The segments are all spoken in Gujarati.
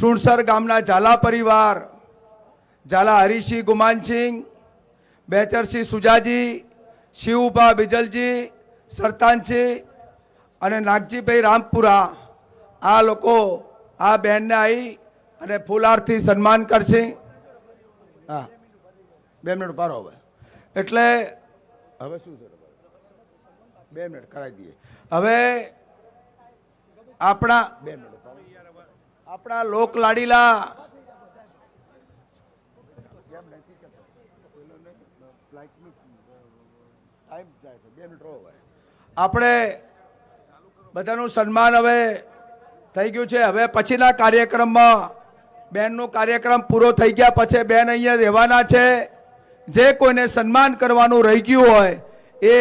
સુણસર ગામના ઝાલા પરિવાર, ઝાલા હરીસિંહ ગુમાનસિંહ, બેચરસિંહ સુજાજી, શિવભા બિજલજી, સરતાનસિંહ અને નાગજીભાઈ રામપુરા આ લોકો આ બહેનને આવી અને ફૂલહારથી સન્માન કરશે. હા, બે મિનિટ પારો હવે. એટલે હવે શું છે? બે મિનિટ કરાવી દઈએ. હવે આપણા બે મિનિટ. આપણા લોક લાડીલા આપણે બધાનું સન્માન હવે થઈ ગયું છે. હવે પછીના કાર્યક્રમમાં બેનનો કાર્યક્રમ પૂરો થઈ ગયા પછી બેન અહીંયા રહેવાના છે. જે કોઈને સન્માન કરવાનું રહી ગયું હોય એ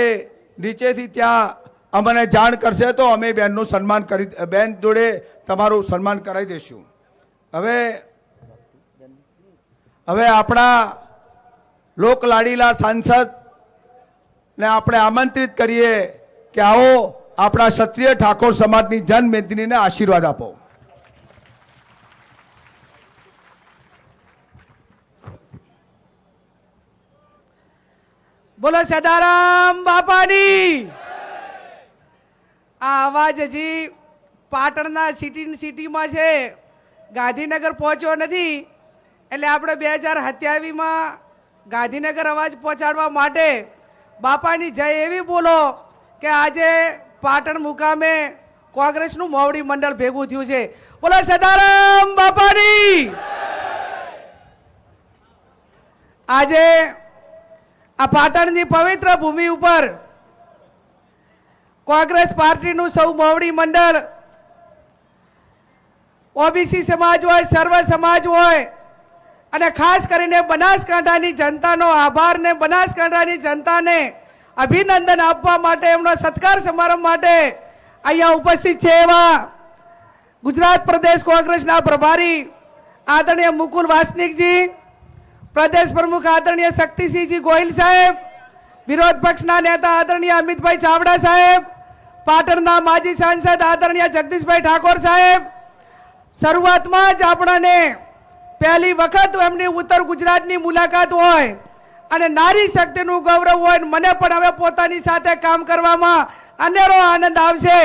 નીચેથી ત્યાં અમને જાણ કરશે તો અમે બેનનું સન્માન કરી, બેન જોડે તમારું સન્માન કરાવી દઈશું. હવે હવે આપણા લોક લાડીલા સાંસદ ને આપણે આમંત્રિત કરીએ કે આવો આપણા ક્ષત્રિય ઠાકોર સમાજની જનમેદનીને આશીર્વાદ આપો. બોલો, સદારામ બાપાની! આ અવાજ હજી પાટણના સિટી સિટીમાં છે. ગાંધીનગર પહોંચ્યો નથી. એટલે આપણે બે હજાર સત્યાવીસમાં ગાંધીનગર અવાજ પહોંચાડવા માટે બાપાની જય એવી બોલો કે આજે પાટણ મુકામે કોંગ્રેસનું મોવડી મંડળ ભેગું થયું છે. બોલો સદારામ બાપાની! આજે આ પાટણની પવિત્ર ભૂમિ ઉપર કોંગ્રેસ પાર્ટીનું સૌ મોવડી મંડળ. ઓબીસી સમાજ હોય, સર્વ સમાજ હોય, અને ખાસ કરીને બનાસકાંઠાની જનતાનો આભાર ને બનાસકાંઠાની જનતાને અભિનંદન આપવા માટે, એમનો સત્કાર સમારંભ માટે અહીંયા ઉપસ્થિત છે એવા ગુજરાત પ્રદેશ કોંગ્રેસના પ્રભારી આદરણીય મુકુલ વાસનિકજી, પ્રદેશ પ્રમુખ આદરણીય શક્તિસિંહજી ગોહિલ સાહેબ, વિરોધ પક્ષના નેતા આદરણીય અમિતભાઈ ચાવડા સાહેબ પાટણના માજી સાંસદ આદરણીય જગદીશભાઈ ઠાકોર સાહેબ, શરૂઆતમાં જ આપણને પહેલી વખત એમની ઉત્તર ગુજરાતની મુલાકાત હોય અને નારી શક્તિનું ગૌરવ હોય મને પણ હવે પોતાની સાથે કામ કરવામાં અનેરો આનંદ આવશે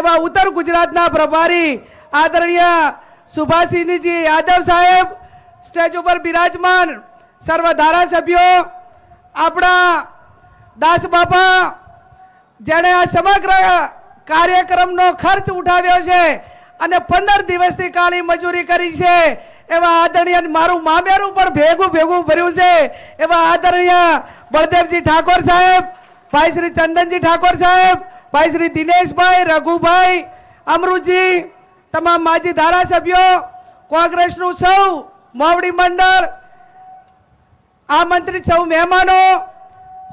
એવા ઉત્તર ગુજરાતના પ્રભારી આદરણીય સુભાષિનીજી યાદવ સાહેબ, સ્ટેજ ઉપર બિરાજમાન સર્વ ધારાસભ્યો, આપણા દાસ બાપા જેણે આ સમગ્ર કાર્યક્રમનો ખર્ચ ઉઠાવ્યો છે અને પંદર દિવસથી કાળી મજૂરી કરી છે. એવા આદરણીય મારું મામેરું પણ ભેગું ભેગું ભર્યું છે. એવા આદરણીય બળદેવજી ઠાકોર સાહેબ, ભાઈ શ્રી ચંદનજી ઠાકોર સાહેબ, ભાઈ શ્રી દિનેશભાઈ, રઘુભાઈ, અમૃતજી, તમામ માજી ધારાસભ્યો, કોંગ્રેસનું સૌ, મોવડી મંડળ, આમંત્રિત સૌ મહેમાનો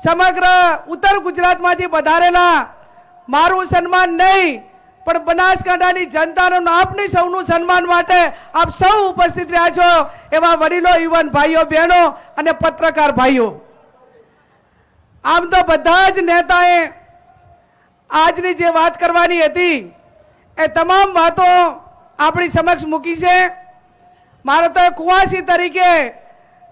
સમગ્ર ઉત્તર ગુજરાતમાંથી વધારેલા મારું સન્માન નહીં, પણ બનાસકાંઠાની જનતાનું આપની સૌનું સન્માન માટે આપ સૌ ઉપસ્થિત રહ્યા છો એવા વડીલો, યુવાન ભાઈઓ, બહેનો અને પત્રકાર ભાઈઓ. આમ તો બધા જ નેતાએ આજની જે વાત કરવાની હતી, એ તમામ વાતો આપણી સમક્ષ મૂકી છે. મારે તો કુવાસી તરીકે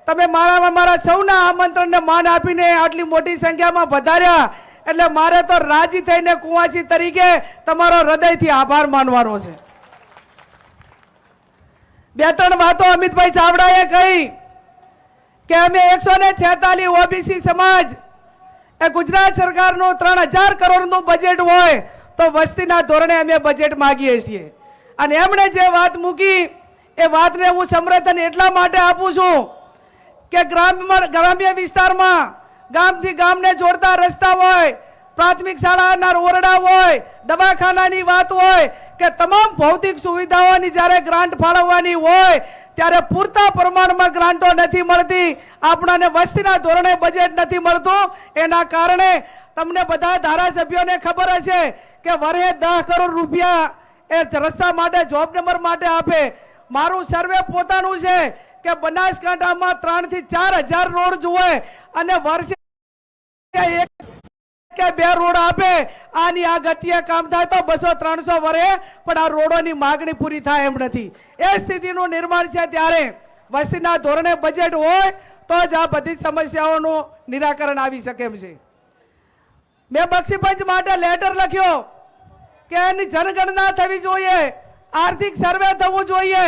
તમે મારા મારા સૌના આમંત્રણને માન આપીને આટલી મોટી સંખ્યામાં વધાર્યા એટલે મારે તો રાજી થઈને કુંવાસી તરીકે તમારો હૃદયથી આભાર માનવાનો છે. બે ત્રણ વાતો અમિતભાઈ ચાવડાએ કહી કે અમે એકસો ને છેતાલીસ ઓબીસી સમાજ, એ ગુજરાત સરકારનું ત્રણ હજાર કરોડનું બજેટ હોય તો વસ્તીના ધોરણે અમે બજેટ માગીએ છીએ. અને એમણે જે વાત મૂકી, એ વાતને હું સમર્થન એટલા માટે આપું છું કે ગ્રામ્ય ગ્રામ્ય વિસ્તારમાં ગામથી ગામને જોડતા રસ્તા હોય, પ્રાથમિક શાળાના ઓરડા હોય, દવાખાનાની વાત હોય, કે તમામ ભૌતિક સુવિધાઓની જ્યારે ગ્રાન્ટ ફાળવવાની હોય, ત્યારે પૂરતા પ્રમાણમાં ગ્રાન્ટો નથી મળતી, આપણાને વસ્તીના ધોરણે બજેટ નથી મળતું. એના કારણે તમને બધા ધારાસભ્યોને ખબર હશે કે વરે દસ કરોડ રૂપિયા એ રસ્તા માટે જોબ નંબર માટે આપે. મારું સર્વે પોતાનું છે. કે બનાસકાંઠામાં ત્રણથી ચાર હજાર રોડ જોવે અને વર્ષે એક કે બે રોડ આપે, આની આ ગતિએ કામ થાય તો બસો ત્રણસો વરે, પણ આ રોડોની માગણી પૂરી થાય એમ નથી. એ સ્થિતિનું નિર્માણ છે ત્યારે વસ્તીના ધોરણે બજેટ હોય તો જ આ બધી સમસ્યાઓનું નિરાકરણ આવી શકે એમ છે. મેં બક્ષીપંચ માટે લેટર લખ્યો કે એની જનગણના થવી જોઈએ, આર્થિક સર્વે થવું જોઈએ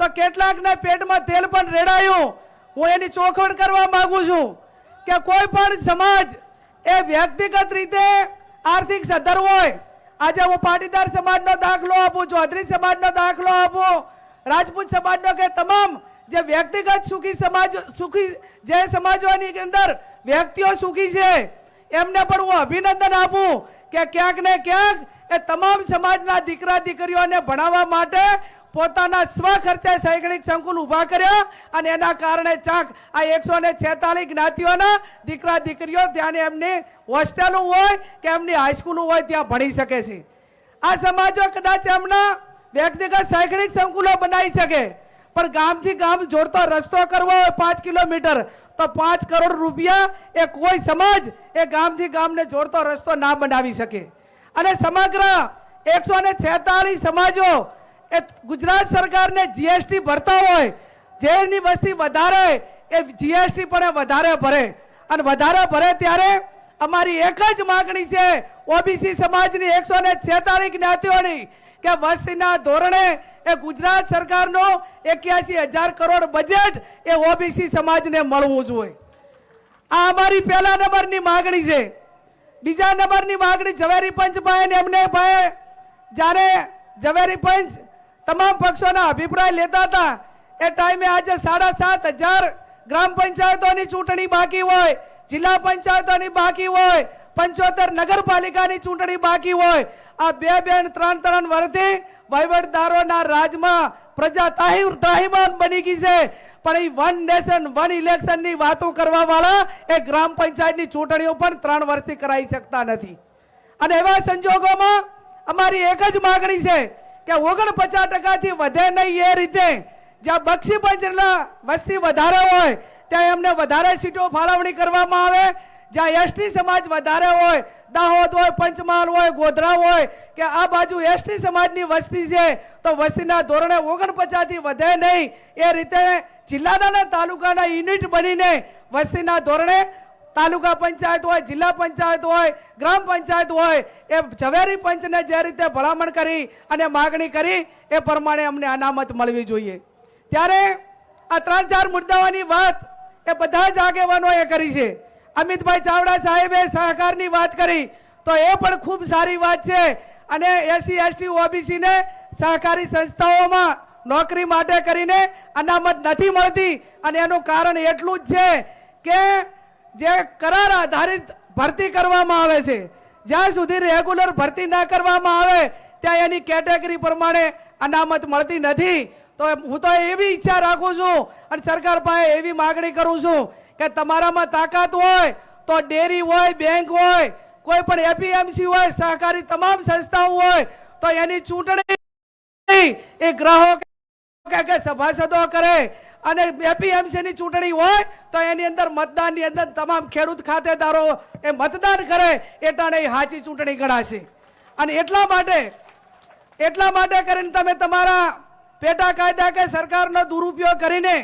તો કેટલાકના પેટમાં તેલ પણ રેડાયું. હું એની ચોખવટ કરવા માંગુ છું કે કોઈ પણ સમાજ એ વ્યક્તિગત રીતે આર્થિક સદ્ધર હોય. આજે હું પાટીદાર સમાજનો દાખલો આપું ચૌધરી સમાજનો દાખલો આપું. રાજપૂત સમાજનો કે તમામ જે વ્યક્તિગત સુખી સમાજ, સુખી જે સમાજોની અંદર વ્યક્તિઓ સુખી છે, એમને પણ હું અભિનંદન આપું કે ક્યાંક ને ક્યાંક એ તમામ સમાજના દીકરા દીકરીઓને ભણાવવા માટે પોતાના સ્વ ખર્ચે શૈક્ષણિક સંકુલ ઊભા કર્યા અને એના કારણે ચાક આ એકસો ને છેતાલીસ જ્ઞાતિઓના દીકરા દીકરીઓ ત્યાં એમની હોસ્ટેલું હોય કે એમની હાઈસ્કૂલું હોય ત્યાં ભણી શકે છે. આ સમાજો કદાચ એમના વ્યક્તિગત શૈક્ષણિક સંકુલો બનાવી શકે, પણ ગામથી ગામ જોડતો રસ્તો કરવો હોય પાંચ કિલોમીટર, તો પાંચ કરોડ રૂપિયા એ કોઈ સમાજ એ ગામથી ગામને જોડતો રસ્તો ના બનાવી શકે. અને સમગ્ર એકસો ને છેતાલીસ સમાજો એ ગુજરાત સરકારને જીએસટી ભરતા હોય જેની વસ્તી વધારે, એ જીએસટી પણ વધારે ભરે. અને વધારે ભરે ત્યારે અમારી એક જ માગણી છે ઓબીસી સમાજની એકસો ને છેતાલીસ જ્ઞાતિઓની, કે વસ્તીના ધોરણે એ ગુજરાત સરકારનો એક્યાસી હજાર કરોડ બજેટ એ ઓબીસી સમાજને મળવું જોઈએ. આ અમારી પહેલા નંબરની માગણી છે. બીજા નંબરની માગણી ઝવેરી પંચ ભાઈ એમને ભાઈ જ્યારે ઝવેરી પંચ તમામ પક્ષોના અભિપ્રાય લેતા હતા. એ ટાઈમે આજે સાડા સાત હજાર ગ્રામ પંચાયતોની ચૂંટણી બાકી હોય, જિલ્લા પંચાયતોની બાકી હોય, પંચોતેર નગરપાલિકાની ચૂંટણી બાકી હોય. આ બે બે ત્રણ ત્રણ વર્ષથી વહીવટદારોના રાજમાં પ્રજા તાહી, તાહિમાન બની ગઈ છે. પણ એ વન નેશન, વન ઇલેક્શનની વાતો કરવા વાળા એ ગ્રામ પંચાયતની ચૂંટણીઓ પણ ત્રણ વર્ષથી કરાવી શકતા નથી. અને એવા સંજોગોમાં અમારી એક જ માગણી છે કે ઓગણપચાસ ટકાથી વધે નહીં એ રીતે. જ્યાં બક્ષી પંચના વસ્તી વધારે હોય, ત્યાં એમને વધારે સીટો ફાળવણી કરવામાં આવે. જ્યાં એસટી સમાજ વધારે હોય, દાહોદ હોય, પંચમહાલ હોય, ગોધરા હોય, કે આ બાજુ એસટી સમાજની વસ્તી છે, તો વસ્તીના ધોરણે ઓગણપચાસથી વધે નહીં. એ રીતે જિલ્લાના તાલુકાના યુનિટ બનીને વસ્તીના ધોરણે તાલુકા પંચાયત હોય, જિલ્લા પંચાયત હોય, ગ્રામ પંચાયત હોય, એ ઝવેરી પંચને જે રીતે ભલામણ કરી અને માગણી કરી, એ પ્રમાણે અમને અનામત મળવી જોઈએ. ત્યારે આ ત્રણ ચાર મુદ્દાઓની વાત એ બધા જ આગેવાનોએ કરી છે. અમિતભાઈ ચાવડા સાહેબે સહકારની વાત કરી, તો એ પણ ખૂબ સારી વાત છે. અને એસસી એસટી ઓબીસી ને સહકારી સંસ્થાઓમાં નોકરી માટે કરીને અનામત નથી મળતી. અને એનું કારણ એટલું જ છે કે જે કરાર આધારિત ભરતી કરવામાં આવે છે. જ્યાં સુધી રેગ્યુલર ભરતી ના કરવામાં આવે, ત્યાં એની કેટેગરી પ્રમાણે અનામત મળતી નથી. તો હું તો એવી ઈચ્છા રાખું છું અને સરકાર પાસે એવી માગણી કરું છું કે તમારામાં તાકાત હોય, તો ડેરી હોય, બેંક હોય, કોઈ પણ એપીએમસી હોય, સહકારી તમામ સંસ્થાઓ હોય, તો એની ચૂંટણી એ ગ્રાહક કે સભાસદો કરે અને એપીએમસી ની ચૂંટણી હોય તો એની અંદર મતદાનની અંદર તમામ ખેડૂત ખાતેદારો એ મતદાન કરે એટાણે સાચી ચૂંટણી ગણાશે. અને એટલા માટે એટલા માટે કરીને તમે તમારા પેટા કાયદા કે સરકારનો દુરુપયોગ કરીને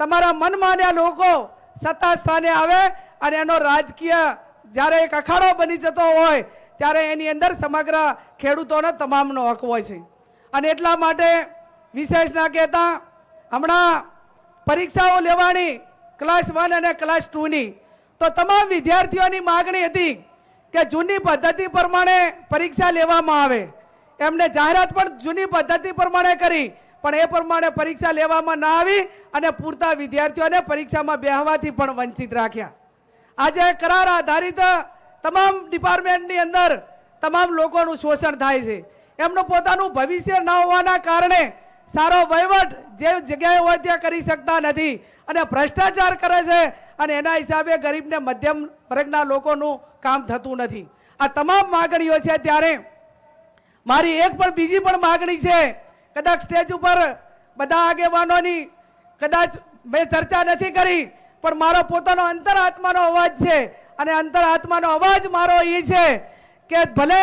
તમારા મનમાન્યા લોકો સત્તા સ્થાને આવે અને એનો રાજકીય જ્યારે એક અખાડો બની જતો હોય ત્યારે એની અંદર સમગ્ર ખેડૂતોનો તમામનો હક હોય છે. અને એટલા માટે વિશેષ ના કહેતા, હમણાં પરીક્ષાઓ લેવાની ક્લાસ વન અને ક્લાસ ટુની તો તમામ વિદ્યાર્થીઓની માગણી હતી કે જૂની પદ્ધતિ પ્રમાણે પરીક્ષા લેવામાં આવે. એમને જાહેરાત પણ જૂની પદ્ધતિ પ્રમાણે કરી, પણ એ પ્રમાણે પરીક્ષા લેવામાં ના આવી અને પૂરતા વિદ્યાર્થીઓને પરીક્ષામાં બેહવાથી પણ વંચિત રાખ્યા. આજે કરાર આધારિત તમામ ડિપાર્ટમેન્ટની અંદર તમામ લોકોનું શોષણ થાય છે. એમનું પોતાનું ભવિષ્ય ન હોવાના કારણે સારો વહીવટ જે જગ્યાએ હોય ત્યાં કરી શકતા નથી. અને ભ્રષ્ટાચાર કરે છે અને એના હિસાબે ગરીબને મધ્યમ વર્ગના લોકોનું કામ થતું નથી. આ તમામ માગણીઓ છે ત્યારે મારી એક પણ બીજી પણ માગણી છે. કદાચ સ્ટેજ ઉપર બધા આગેવાનોની કદાચ મેં ચર્ચા નથી કરી, પણ મારો પોતાનો અંતરાત્માનો અવાજ છે. અને અંતરાત્માનો અવાજ મારો એ છે કે ભલે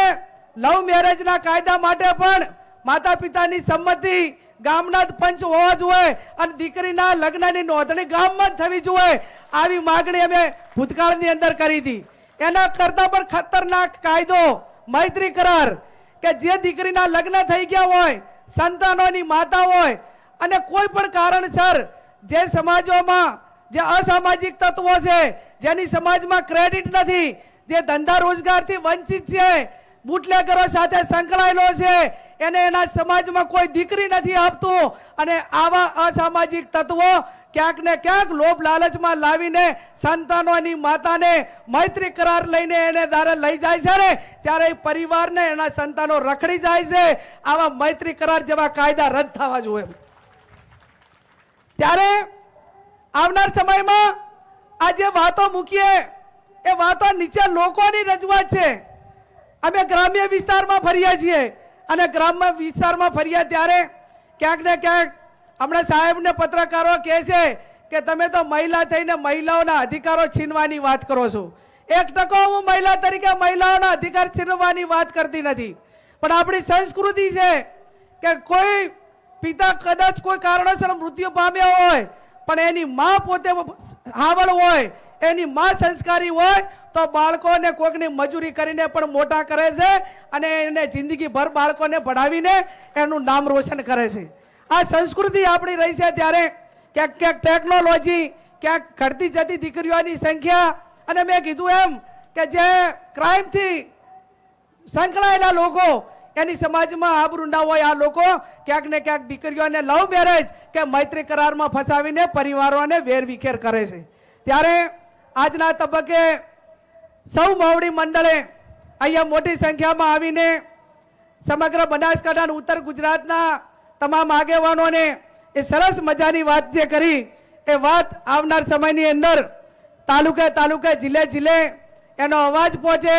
લવ મેરેજના કાયદા માટે પણ માતા પિતાની સંમતિ ગામના જ પંચ હોવા જોઈએ અને દીકરીના લગ્નની નોંધણી ગામમાં જ થવી જોઈએ. આવી માગણી અમે ભૂતકાળની અંદર કરી હતી. એના કરતા પણ ખતરનાક કાયદો, મૈત્રી કરાર કે જે દીકરીના લગ્ન થઈ ગયા હોય, સંતાનોની માતા હોય અને કોઈ પણ કારણસર જે સમાજોમાં જે અસામાજિક તત્વો છે, જેની સમાજમાં ક્રેડિટ નથી, જે ધંધા રોજગારથી વંચિત છે બુટલેગરો સાથે સંકળાયેલો છે. એને એના સમાજમાં કોઈ દીકરી નથી આપતું. અને આવા અસામાજિક તત્વો ક્યાંક ને ક્યાંક લોભ લાલચમાં લાવીને સંતાનોની માતાને મૈત્રી કરાર લઈને એને દારે લઈ જાય છે ને, ત્યારે એ પરિવારને એના સંતાનો રખડી જાય છે. આવા મૈત્રી કરાર જેવા કાયદા રદ થવા જોઈએ. ત્યારે આવનાર સમયમાં આ જે વાતો મૂકીએ, એ વાતો નીચે લોકોની રજૂઆત છે. અમે ગ્રામ્ય વિસ્તારમાં ફરીએ છીએ. અને ગ્રામ્ય વિસ્તારમાં ફરીએ ત્યારે ક્યાંક ને ક્યાંક હમણાં સાહેબને પત્રકારો કહે છે કે તમે તો મહિલા થઈને મહિલાઓના અધિકારો છીનવાની વાત કરો છો. એક ટકો હું મહિલા તરીકે મહિલાઓના અધિકાર છીનવાની વાત કરતી નથી. પણ આપણી સંસ્કૃતિ છે કે કોઈ પિતા કદાચ કોઈ કારણોસર મૃત્યુ પામ્યા હોય, પણ એની મા પોતે હાવળ હોય એની માં સંસ્કારી હોય તો બાળકોને કોઈકની મજૂરી કરીને પણ મોટા કરે છે અને એને જિંદગીભર બાળકોને ભણાવીને એનું નામ રોશન કરે છે. આ સંસ્કૃતિ આપણી રહી છે ત્યારે ક્યાંક ક્યાંક ટેકનોલોજી ક્યાંક ઘટતી જતી દીકરીઓની સંખ્યા અને મેં કીધું એમ કે જે ક્રાઇમથી સંકળાયેલા લોકો, એની સમાજમાં આબરૂ ના હોય આ લોકો, ક્યાંક ને ક્યાંક દીકરીઓને લવ મેરેજ કે મૈત્રી કરારમાં ફસાવીને પરિવારોને વેરવિખેર કરે છે. ત્યારે આજના તબક્કે સૌ માવડી મંડળે અહીંયા મોટી સંખ્યામાં આવીને સમગ્ર બનાસકાંઠા અને ઉત્તર ગુજરાતના તમામ આગેવાનોને એ સરસ મજાની વાત જે કરી, એ વાત આવનાર સમયની અંદર તાલુકે તાલુકે, જિલ્લે જિલ્લે એનો અવાજ પહોંચે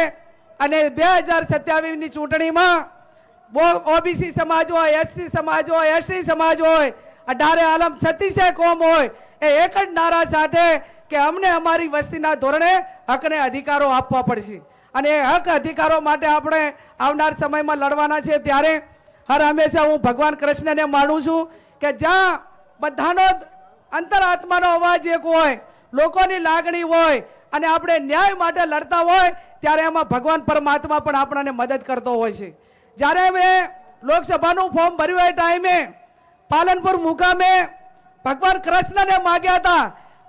અને બે હજાર સત્યાવીસની ચૂંટણીમાં ઓબીસી સમાજ હોય, એસસી સમાજ હોય, એસટી સમાજ હોય, અઢારે આલમ છત્રીસે કોમ હોય, એ એક જ નારા સાથે કે અમને અમારી વસ્તીના ધોરણે હકને અધિકારો આપવા પડશે. અને એ હક અધિકારો માટે આપણે આવનાર સમયમાં લડવાના છે ત્યારે હર હંમેશા હું ભગવાન કૃષ્ણને માનું છું કે જ્યાં બધાનો અંતરાત્માનો અવાજ એક હોય, લોકોની લાગણી હોય અને આપણે ન્યાય માટે લડતા હોય, ત્યારે એમાં ભગવાન પરમાત્મા પણ આપણને મદદ કરતો હોય છે. જ્યારે મેં લોકસભાનું ફોર્મ ભર્યું એ ટાઈમે પાલનપુર મુકામે ભગવાન કૃષ્ણને માગ્યા હતા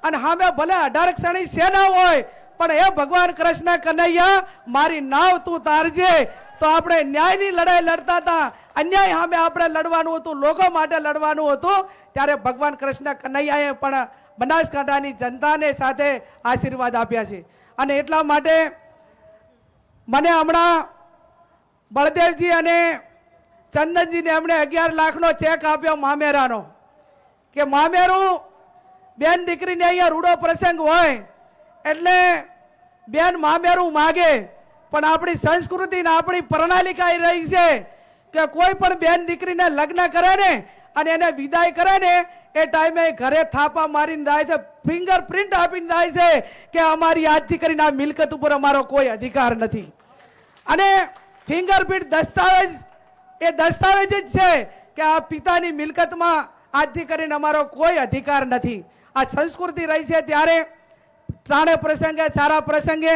અને સામે ભલે અઢાર ક્ષણી સેના હોય, પણ એ ભગવાન કૃષ્ણ કનૈયા, મારી નાવ તું તારજે. તો આપણે ન્યાયની લડાઈ લડતા હતા. અન્યાય સામે આપણે લડવાનું હતું લોકો માટે લડવાનું હતું. ત્યારે ભગવાન કૃષ્ણ કનૈયાએ પણ બનાસકાંઠાની જનતાને સાથે આશીર્વાદ આપ્યા છે. અને એટલા માટે મને હમણાં બળદેવજી અને ચંદનજીને એમણે અગિયાર લાખનો ચેક આપ્યો મામેરાનો. કે મામેરું બેન દીકરીને અહીંયા રૂડો પ્રસંગ હોય, એટલે બેન મામેરું માગે, પણ આપણી સંસ્કૃતિ ને આપણી પ્રણાલિકા એ રહી છે કે કોઈ પણ બેન દીકરીને લગ્ન કરે ને અને એને વિદાય કરે ને, એ ટાઈમે ઘરે થાપા મારીને જાય છે ફિંગર પ્રિન્ટ આપીને જાય છે કે અમારી આજથી કરીને આ મિલકત ઉપર અમારો કોઈ અધિકાર નથી. અને ફિંગરપ્રિન્ટ દસ્તાવેજ, એ દસ્તાવેજ જ છે કે આ પિતાની મિલકતમાં આજથી કરીને અમારો કોઈ અધિકાર નથી. આ સંસ્કૃતિ રહી છે ત્યારે ત્રણે પ્રસંગે, સારા પ્રસંગે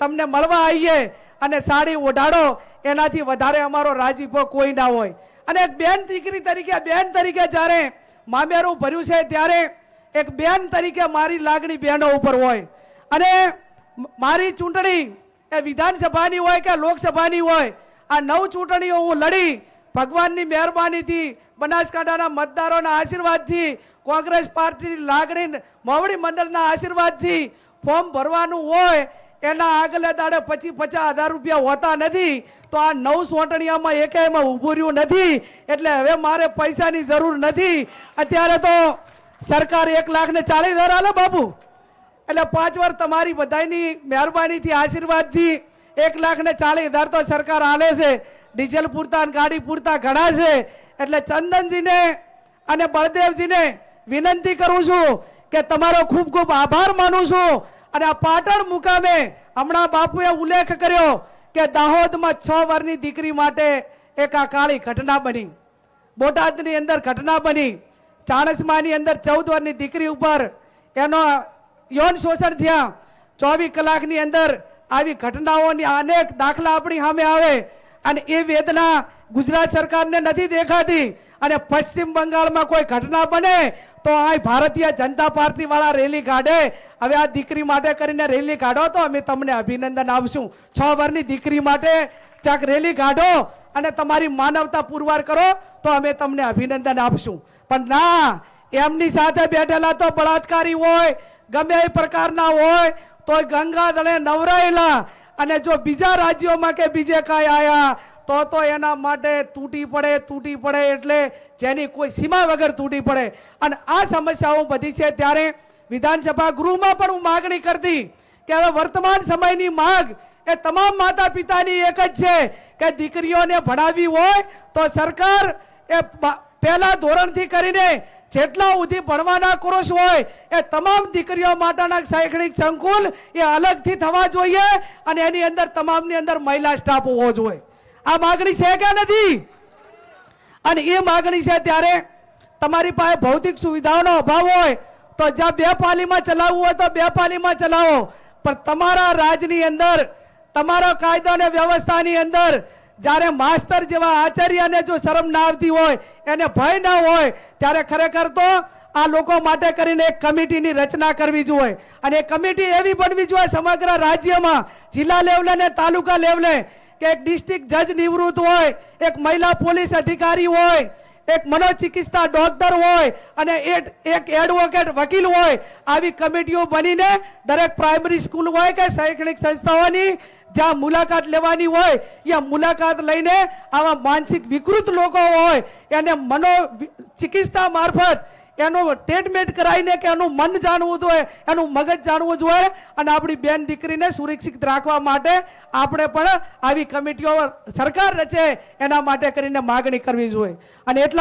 તમને મળવા આવીએ અને સાડી ઓઢાડો. એનાથી વધારે અમારો રાજીપો કોઈ ના હોય. અને એક બેન દીકરી તરીકે બેન તરીકે જ્યારે મામેરું ભર્યું છે ત્યારે એક બેન તરીકે મારી લાગણી બહેનો ઉપર હોય. અને મારી ચૂંટણી એ વિધાનસભાની હોય કે લોકસભાની હોય, આ નવ ચૂંટણીઓ હું લડી. ભગવાનની મહેરબાનીથી, બનાસકાંઠાના મતદારોના આશીર્વાદથી કોંગ્રેસ પાર્ટીની લાગણી મોવડી મંડળના આશીર્વાદથી ફોર્મ ભરવાનું હોય, એના આગલે દાડે પચીસ પચાસ હજાર રૂપિયા હોતા નથી, તો આ નવ સોંટણીયામાં એકેયમાં ઊભું રહ્યું નથી, એટલે હવે મારે પૈસાની જરૂર નથી. અત્યારે તો સરકાર એક લાખ ને ચાલીસ હજાર હાલે બાબુ એટલે પાંચ વાર તમારી બધાની મહેરબાનીથી, આશીર્વાદથી એક લાખ ને ચાલીસ હજાર તો સરકાર હાલે છે. ડીઝલ પૂરતા ગાડી પૂરતા ઘણા છે. એટલે ચંદનજીને અને બળદેવજીને વિનંતી કરું છું કે તમારો ખૂબ ખૂબ આભાર માનું છું. અને આ પાટણ મુકામે હમણાં બાપુએ ઉલ્લેખ કર્યો કે દાહોદમાં છ વારની દીકરી માટે એક આ કાળી ઘટના બની. બોટાદની અંદર ઘટના બની. ચાણસમાની અંદર ચૌદ વારની દીકરી ઉપર એનો યૌન શોષણ થયા. ચોવીસ કલાકની અંદર આવી ઘટનાઓની અનેક દાખલા આપણી સામે આવે અને એ વેદના ગુજરાત સરકારને નથી દેખાતી. અને પશ્ચિમ બંગાળમાં કોઈ ઘટના બને તો આ ભારતીય જનતા પાર્ટી વાળા રેલી કાઢે. હવે આ દીકરી માટે કરીને રેલી કાઢો તો અમે તમને અભિનંદન આપશું. છ વર્ષની દીકરી માટે ચાક રેલી કાઢો અને તમારી માનવતા પુરવાર કરો તો અમે તમને અભિનંદન આપશું. પણ ના, એમની સાથે બેઠેલા તો બળાત્કારી હોય, ગમે એ પ્રકારના હોય તો ગંગા દળે નવરાયેલા અને જો બીજા રાજ્યોમાં કે બીજે કાંઈ આયા તો તો એના માટે તૂટી પડે તૂટી પડે એટલે જેની કોઈ સીમા વગર તૂટી પડે. અને આ સમસ્યાઓ બધી છે ત્યારે વિધાનસભા ગૃહમાં પણ હું માગણી કરતી કે હવે વર્તમાન સમયની માગ એ તમામ માતા પિતાની એક જ છે કે દીકરીઓને ભણાવવી હોય તો સરકાર એ પહેલા ધોરણથી કરીને જેટલા સુધી ભણવાના કોર્સ હોય એ તમામ દીકરીઓ માટેના શૈક્ષણિક સંકુલ એ અલગથી થવા જોઈએ અને એની અંદર તમામની અંદર મહિલા સ્ટાફ હોવો જોઈએ. આ માગણી છે કે નથી? અને એ માગણી છે ત્યારે તમારી પાસે ભૌતિક સુવિધાઓનો અભાવ હોય તો જ્યાં બે પાલીમાં ચલાવવું હોય તો બે પાલીમાં ચલાવો. પણ તમારા રાજની અંદર, તમારા કાયદો અને વ્યવસ્થાની અંદર જ્યારે માસ્તર જેવા આચાર્યને જો શરમ ના આવતી હોય, એને ભય ના હોય, ત્યારે ખરેખર તો આ લોકો માટે કરીને એક કમિટીની રચના કરવી જોઈએ. અને એ કમિટી એવી બનવી જોઈએ સમગ્ર રાજ્યમાં, જિલ્લા લેવલે અને તાલુકા લેવલે કે એક ડિસ્ટ્રિક્ટ જજ નિવૃત્ત હોય, એક મહિલા પોલીસ અધિકારી હોય, એક મનોચિકિત્સા ડોક્ટર હોય, અને એક એડવોકેટ વકીલ હોય, આવી કમિટીઓ બનીને દરેક પ્રાઇમરી સ્કૂલ હોય કે શૈક્ષણિક સંસ્થાઓની જ્યાં મુલાકાત લેવાની હોય, ત્યાં મુલાકાત લઈને આવા માનસિક વિકૃત લોકો હોય, એને મનો ચિકિત્સા મારફત એનું ટ્રીટમેન્ટ કરાવીને કે એનું મન જાણવું જોઈએ, એનું મગજ જાણવું જોઈએ અને આપણી બેન દીકરીને સુરક્ષિત રાખવા માટે આપણે પણ આવી કમિટીઓ સરકાર રચે એના માટે કરીને માગણી કરવી જોઈએ. અને એટલા